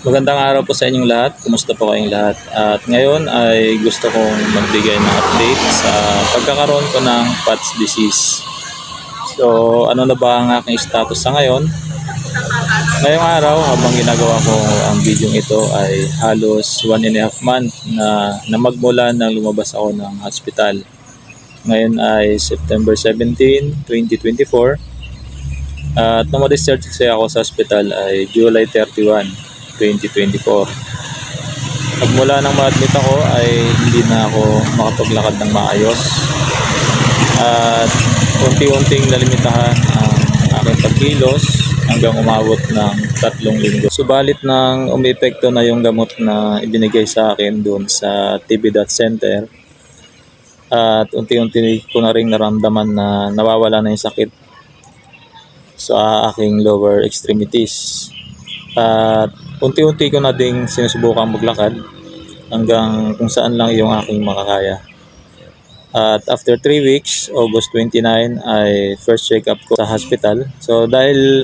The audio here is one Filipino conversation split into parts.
Magandang araw po sa inyong lahat. Kumusta po kayong lahat? At ngayon ay gusto kong magbigay ng update sa pagkakaroon ko ng PATS disease. So, ano na ba ang aking status sa ngayon? Ngayong araw, habang ginagawa ko ang video ito ay halos one and a half month na, na magmula nang lumabas ako ng hospital. Ngayon ay September 17, 2024. At nung ma-discharge kasi ako sa hospital ay July 31, 2024. Pagmula nang ma-admit ako ay hindi na ako makapaglakad ng maayos. At unti-unting nalimitahan ang aking pagkilos hanggang umabot ng tatlong linggo. Subalit nang umepekto na yung gamot na ibinigay sa akin doon sa TB Dot Center at unti-unti ko na rin naramdaman na nawawala na yung sakit sa aking lower extremities. At unti-unti ko na ding sinusubukan maglakad hanggang kung saan lang yung aking makakaya. At after 3 weeks, August 29, ay first check-up ko sa hospital. So dahil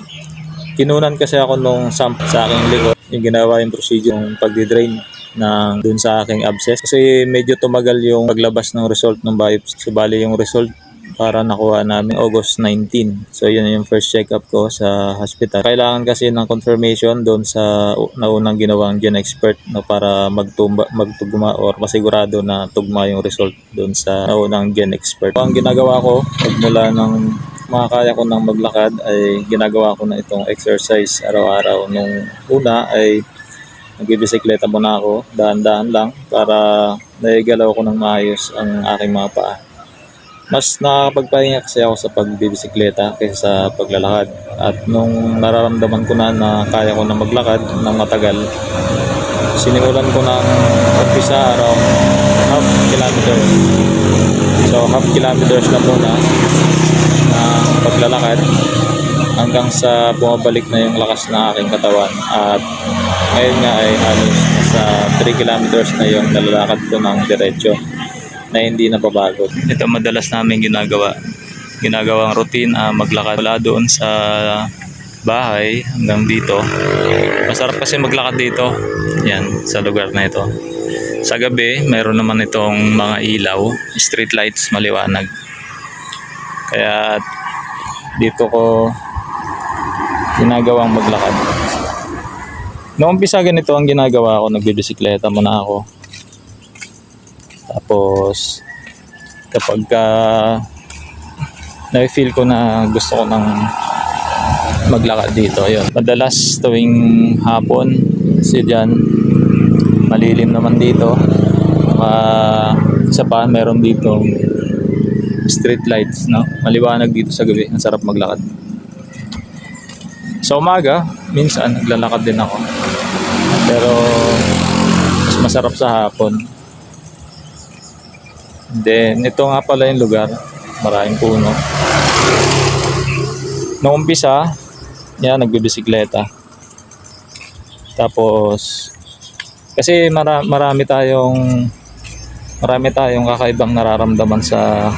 kinunan kasi ako nung sample sa aking likod, yung ginawa yung procedure yung pagdi-drain ng dun sa aking abscess. Kasi medyo tumagal yung paglabas ng result ng biopsy. So bali yung result para nakuha namin August 19. So yun yung first check-up ko sa hospital. Kailangan kasi ng confirmation doon sa naunang ginawang gen expert no, para magtumba, magtugma or masigurado na tugma yung result doon sa naunang gen expert. So, ang ginagawa ko pagmula ng makakaya ko ng maglakad ay ginagawa ko na itong exercise araw-araw. Nung una ay nagbibisikleta muna ako, dahan-dahan lang para naigalaw ko ng maayos ang aking mga paa mas nakakapagpahinga kasi ako sa pagbibisikleta kaysa sa paglalakad. At nung nararamdaman ko na na kaya ko na maglakad ng matagal, sinimulan ko ng umpisa around half kilometer. So half kilometers na muna ng paglalakad hanggang sa bumabalik na yung lakas ng aking katawan. At ngayon nga ay halos sa 3 kilometers na yung nalalakad ko ng diretso na hindi na pabago. Ito madalas namin ginagawa. Ginagawang routine, ah, maglakad mula doon sa bahay hanggang dito. Masarap kasi maglakad dito. Yan, sa lugar na ito. Sa gabi, mayroon naman itong mga ilaw, street lights, maliwanag. Kaya dito ko ginagawang maglakad. Noong umpisa ganito ang ginagawa ko, nagbibisikleta muna ako. Tapos, kapag ka na-feel ko na gusto ko ng maglakad dito, yun. Madalas tuwing hapon, kasi dyan, malilim naman dito. Uh, isa pa, meron dito street lights, no? Maliwanag dito sa gabi. Ang sarap maglakad. Sa umaga, minsan naglalakad din ako. Pero mas masarap sa hapon. Then, ito nga pala yung lugar. Maraming puno. Noong umpisa, yan, nagbibisikleta. Tapos, kasi mara, marami tayong marami tayong kakaibang nararamdaman sa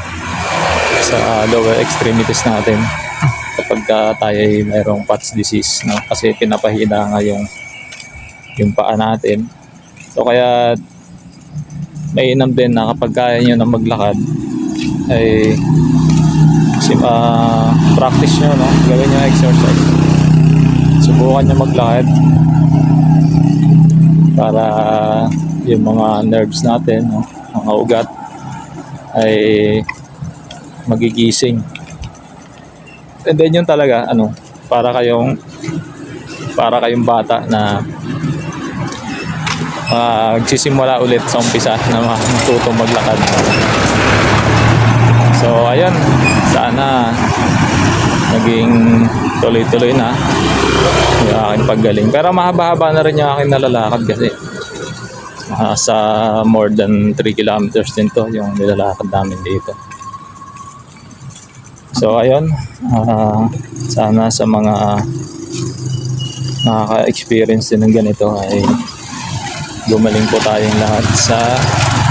sa lower extremities natin kapag ka tayo ay mayroong PATS disease no kasi pinapahina nga yung yung paa natin so kaya mainam din na kapag kaya nyo na maglakad ay ah, practice nyo no? Gawin nyo exercise. Subukan nyo maglakad para yung mga nerves natin no, mga ugat ay magigising. And then yun talaga ano para kayong para kayong bata na magsisimula ulit sa umpisa na matutong maglakad. So, ayun. Sana naging tuloy-tuloy na yung aking paggaling. Pero mahaba-haba na rin yung aking nalalakad kasi ah, sa more than 3 kilometers din to yung nilalakad namin dito. So, ayun. ah, sana sa mga nakaka-experience din ng ganito ay gumaling po tayong lahat sa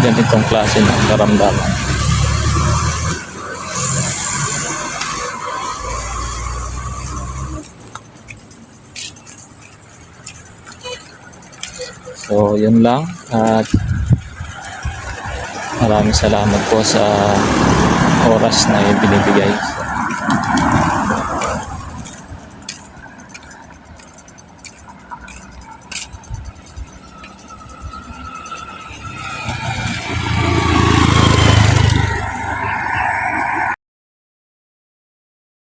ganitong klase ng karamdaman. So, yun lang. At maraming salamat po sa oras na binibigay.